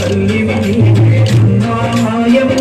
తల్లివి అన్నా మాయము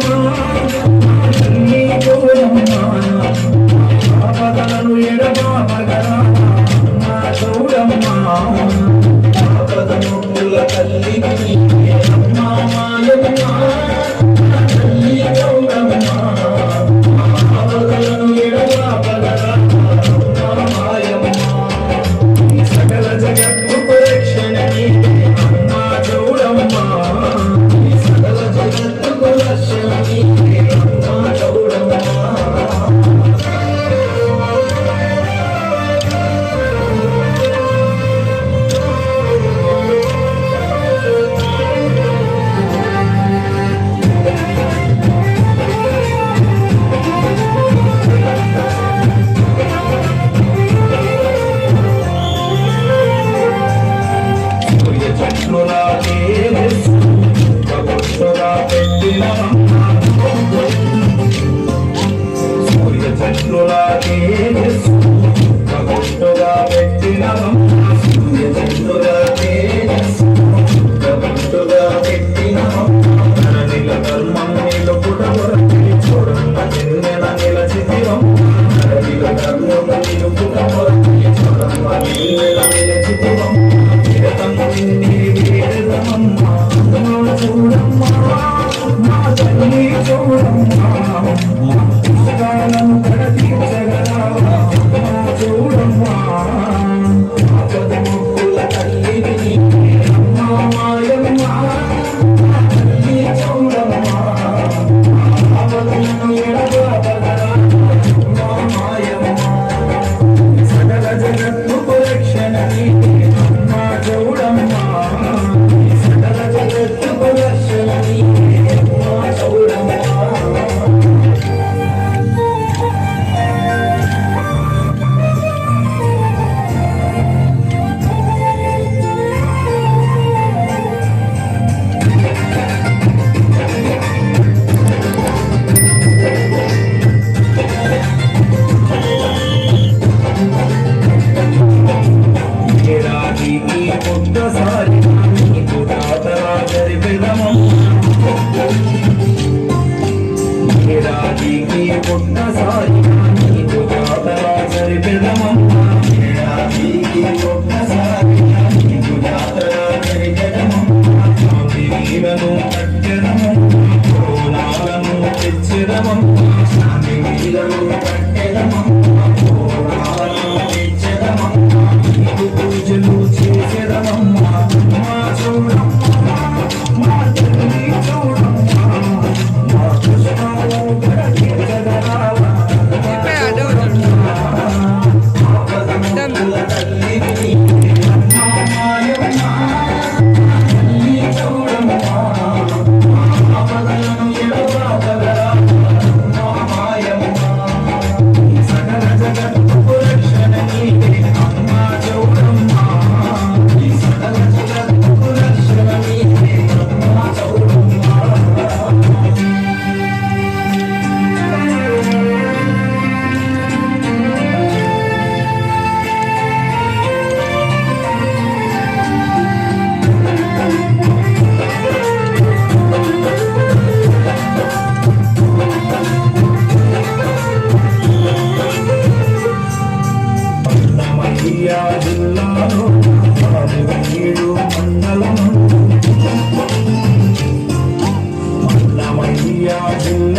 తేజస్సుగా పెట్టిన సూర్యచంద్రుగా తేజస్సుగా పెట్టిన నిల ధర్మం నిలుపుట కొరకి చూడన్న నిన్న నిలచి దివం నిల ధర్మం నిలుపుట కొరకి I'm vida, mi vida, mi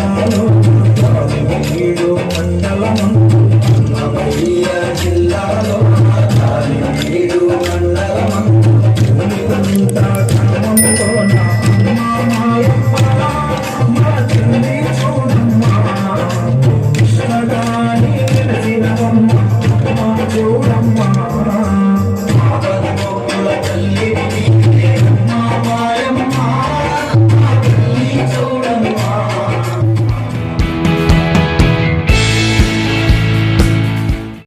ನಾನು